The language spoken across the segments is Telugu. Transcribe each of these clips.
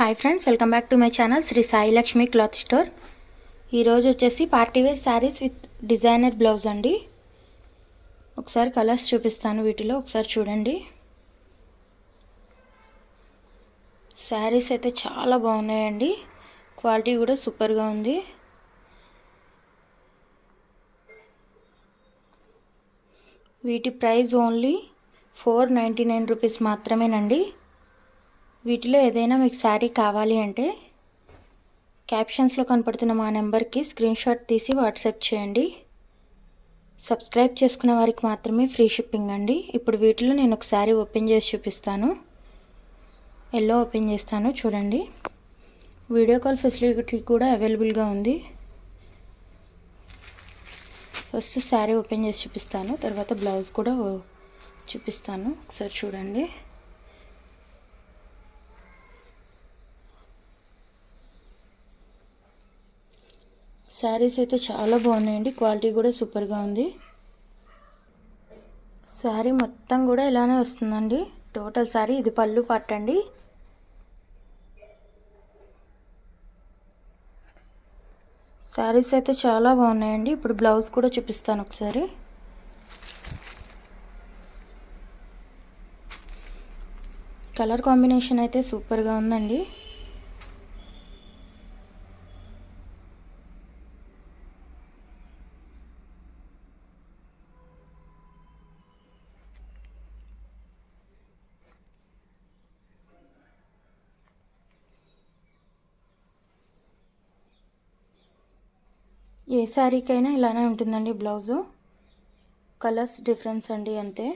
Hi friends welcome back to my channel Shri Sai Lakshmi cloth store ఈరోజు వచ్చేసి party wear sarees with designer blouse అండి. ఒకసారి కలర్స్ చూపిస్తాను వీటిలో ఒకసారి చూడండి. శారీస్ అయితే చాలా బాగున్నాయండి. క్వాలిటీ కూడా సూపర్గా ఉంది. వీటి price only four ninety nine rupees మాత్రమేనండి. వీటిలో ఏదైనా మీకు శారీ కావాలి అంటే క్యాప్షన్స్లో కనపడుతున్న మా నెంబర్కి స్క్రీన్షాట్ తీసి వాట్సాప్ చేయండి. సబ్స్క్రైబ్ చేసుకున్న వారికి మాత్రమే ఫ్రీ షిప్పింగ్ అండి. ఇప్పుడు వీటిలో నేను ఒక శారీ ఓపెన్ చేసి చూపిస్తాను. ఎల్లో ఓపెన్ చేస్తాను చూడండి. వీడియో కాల్ ఫెసిలిటీ కూడా అవైలబుల్గా ఉంది. ఫస్ట్ శారీ ఓపెన్ చేసి చూపిస్తాను తర్వాత బ్లౌజ్ కూడా చూపిస్తాను. ఒకసారి చూడండి. శారీస్ అయితే చాలా బాగున్నాయండి. క్వాలిటీ కూడా సూపర్గా ఉంది. శారీ మొత్తం కూడా ఇలానే వస్తుందండి. టోటల్ శారీ ఇది పళ్ళు పట్టండి శారీస్ అయితే చాలా బాగున్నాయండి. ఇప్పుడు బ్లౌజ్ కూడా చూపిస్తాను ఒకసారి. కలర్ కాంబినేషన్ అయితే సూపర్గా ఉందండి. ఏ శారీకైనా ఇలానే ఉంటుందండి బ్లౌజు. కలర్స్ డిఫరెన్స్ అండి అంతే.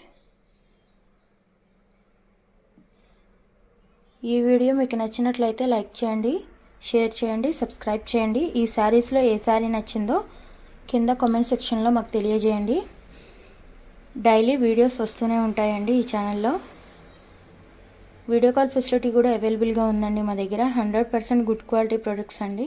ఈ వీడియో మీకు నచ్చినట్లయితే లైక్ చేయండి షేర్ చేయండి సబ్స్క్రైబ్ చేయండి. ఈ శారీస్లో ఏ శారీ నచ్చిందో కింద కామెంట్ సెక్షన్లో మాకు తెలియజేయండి. డైలీ వీడియోస్ వస్తూనే ఉంటాయండి ఈ ఛానల్లో. వీడియో కాల్ ఫెసిలిటీ కూడా అవైలబుల్గా ఉందండి మా దగ్గర. Hundred percent good quality products అండి.